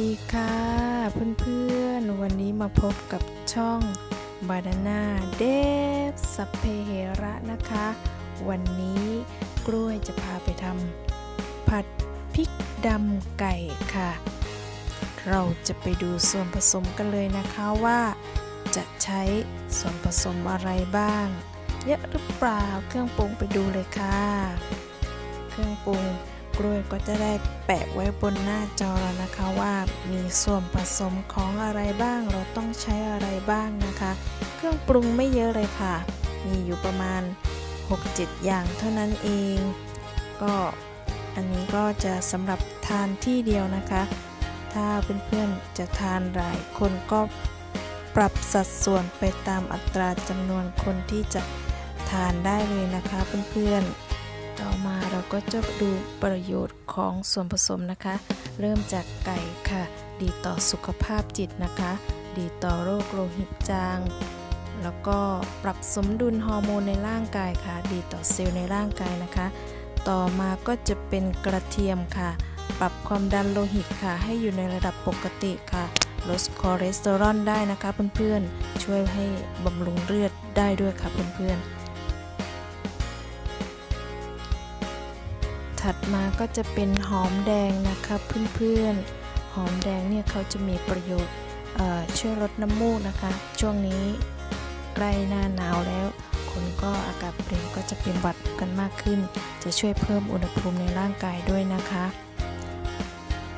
ดีค่ะ เพื่อนๆ วันนี้มาพบกับช่อง b a n a n a d e v สัพเพเหระนะคะ วันนี้กล้วยจะพาไปทำผัดพริกดำไก่ค่ะ เราจะไปดูส่วนผสมกันเลยนะคะว่า จะใช้ส่วนผสมอะไรบ้าง เยอะหรือเปล่าเครื่องปรุงไปดูเลยค่ะ เครื่องปรุง กล้วยก็จะได้แปะไว้บนหน้าจอแล้วนะคะว่ามีส่วนผสมของอะไรบ้าง เราต้องใช้อะไรบ้างนะคะ เครื่องปรุงไม่เยอะเลยค่ะ มีอยู่ประมาณ 6-7 อย่างเท่านั้นเอง ก็อันนี้ก็จะสำหรับทานที่เดียวนะคะ ถ้าเพื่อนๆจะทานหลายคนก็ปรับสัดส่วนไปตามอัตราจำนวนคนที่จะทานได้เลยนะคะเพื่อนๆ ต่อมาเราก็จะดูประโยชน์ของส่วนผสมนะคะ เริ่มจากไก่ค่ะ ดีต่อสุขภาพจิตนะคะ ดีต่อโรคโลหิตจาง แล้วก็ปรับสมดุลฮอร์โมนในร่างกายค่ะ ดีต่อเซลล์ในร่างกายนะคะ ต่อมาก็จะเป็นกระเทียมค่ะ ปรับความดันโลหิตค่ะ ให้อยู่ในระดับปกติค่ะลดคอเลสเตอรอลได้นะคะเพื่อนๆ ช่วยให้บำรุงเลือดได้ด้วยค่ะเพื่อนๆ ถัดมาก็จะเป็นหอมแดงนะคะเพื่อนๆ หอมแดงเนี่ยเขาจะมีประโยชน์ช่วยลดน้ำมูกนะคะ ช่วงนี้ใกล้หน้าหนาวแล้ว คนก็อากาศเปลี่ยนก็จะเป็นหวัดกันมากขึ้น จะช่วยเพิ่มอุณหภูมิในร่างกายด้วยนะคะ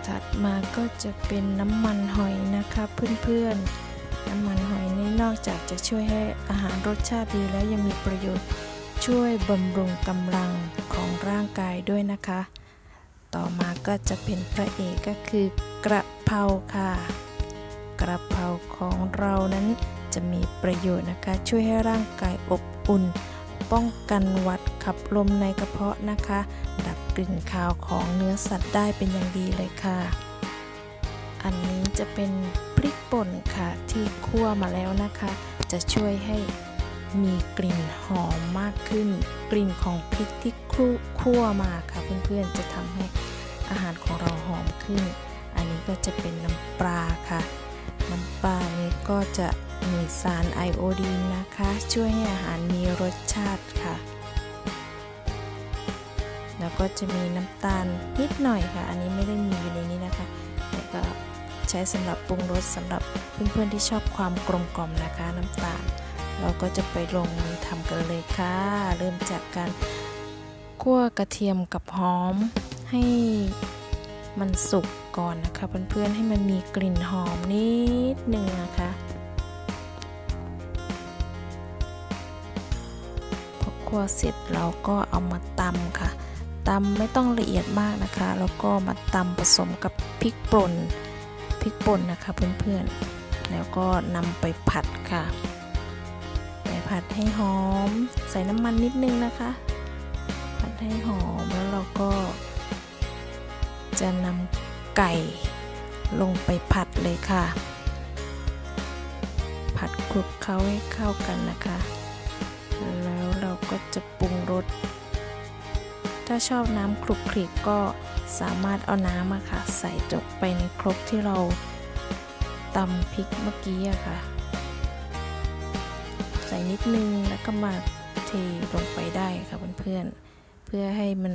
ถัดมาก็จะเป็นน้ำมันหอยนะคะเพื่อนๆ น้ำมันหอยนี่นอกจากจะช่วยให้อาหารรสชาติดีแล้วยังมีประโยชน์ ช่วยบำรุงกำลังของร่างกายด้วยนะคะ ต่อมาก็จะเป็นพระเอกก็คือกระเพราค่ะ กระเพราของเรานั้นจะมีประโยชน์นะคะ ช่วยให้ร่างกายอบอุ่น ป้องกันหวัดขับลมในกระเพาะนะคะ ดับกลิ่นคาวของเนื้อสัตว์ได้เป็นอย่างดีเลยค่ะ อันนี้จะเป็นพริกป่นค่ะที่คั่วมาแล้วนะคะ จะช่วยให้ มีกลิ่นหอมมากขึ้น กลิ่นของพริกที่คลุคั่วมาค่ะเพื่อนๆจะทำให้อาหารของเราหอมขึ้น อันนี้ก็จะเป็นน้ำปลาค่ะ น้ำปลานี้ก็จะมีสารไอโอดีนนะคะ ช่วยให้อาหารมีรสชาติค่ะ แล้วก็จะมีน้ำตาลนิดหน่อยค่ะ อันนี้ไม่ได้มีอยู่ในนี้นะคะแต่ก็ใช้สำหรับปรุงรสสำหรับเพื่อนๆที่ชอบความกลมกล่อมนะคะน้ำตาล เราก็จะไปลงมือทำกันเลยค่ะ เริ่มจากการคั่วกระเทียมกับหอม ให้มันสุกก่อนนะคะเพื่อนๆให้มันมีกลิ่นหอมนิดนึงนะคะพอคั่วเสร็จเราก็เอามาตำค่ะตำไม่ต้องละเอียดมากนะคะ แล้วก็มาตำผสมกับพริกป่นพริกป่นนะคะเพื่อนๆแล้วก็นำไปผัดค่ะ ผัดให้หอม ใส่น้ำมันนิดนึงนะคะ ผัดให้หอมแล้วเราก็ จะนำไก่ลงไปผัดเลยค่ะ ผัดคลุกเคล้าให้เข้ากันนะคะ แล้วเราก็จะปรุงรสถ้าชอบน้ำคลุกคลิกก็สามารถเอาน้ำอะค่ะ ใส่จบไปในครกที่เราตำพริกเมื่อกี้อะค่ะ ใส่นิดนึงแล้วก็มาเทลงไปได้ค่ะเพื่อนๆ เพื่อให้มัน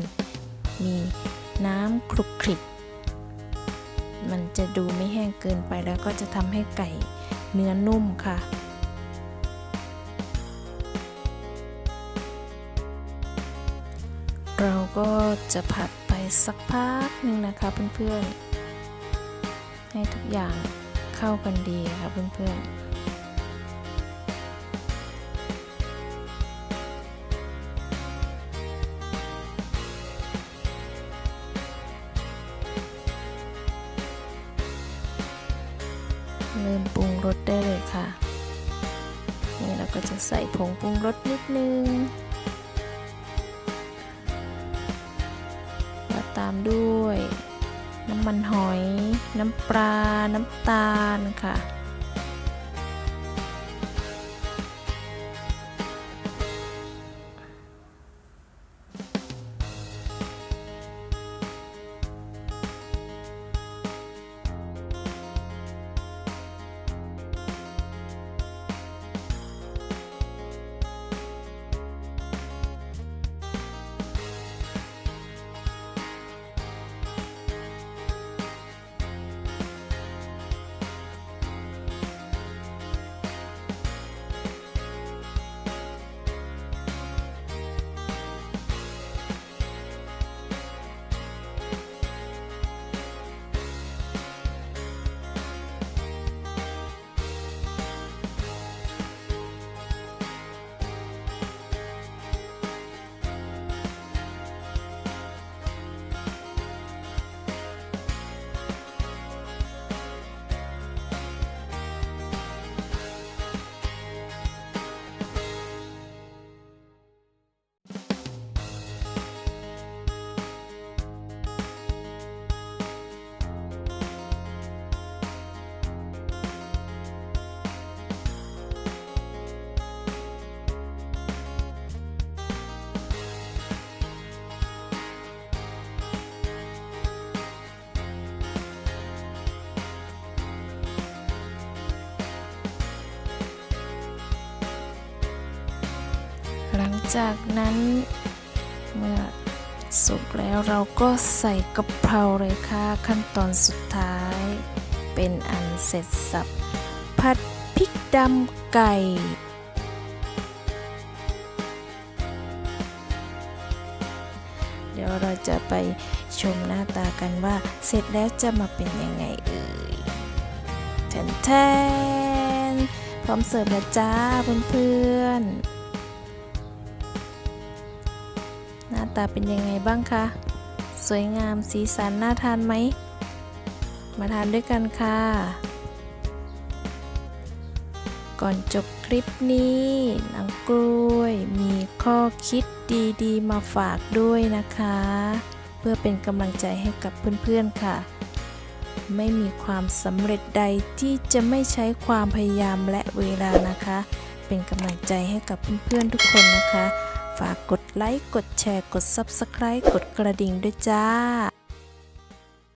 มีน้ำคลุกคลิก มันจะดูไม่แห้งเกินไปแล้วก็จะทำให้ไก่เนื้อนุ่มค่ะเราก็จะผัดไปสักพักหนึ่งนะคะเพื่อนๆ ให้ทุกอย่างเข้ากันดีค่ะเพื่อนๆ ริ่มปรุงรสได้เลยค่ะ นี่เราก็จะใส่ผงปรุงรสนิดนึงแล้วตามด้วย น้ำมันหอย น้ำปลา น้ำตาลค่ะ จากนั้นเมื่อสุกแล้วเราก็ใส่กะเพราเลยค่ะขั้นตอนสุดท้าย เป็นอันเสร็จสับผัดพริกดำไก่เดี๋ยวเราจะไปชมหน้าตากันว่าเสร็จแล้วจะมาเป็นยังไงเอ่ยแทนแทนพร้อมเสิร์ฟแล้วจ้าเพื่อนๆ ตาเป็นยังไงบ้างคะ สวยงามสีสันน่าทานไหม มาทานด้วยกันค่ะ ก่อนจบคลิปนี้นางกล้วยมีข้อคิดดีๆ มาฝากด้วยนะคะ เพื่อเป็นกำลังใจให้กับเพื่อนๆค่ะ ไม่มีความสำเร็จใดที่จะไม่ใช้ความพยายามและเวลานะคะ เป็นกำลังใจให้กับเพื่อนๆทุกคนนะคะ ฝากกดไลค์ กดแชร์ กด Subscribe กดกระดิ่งด้วยจ้า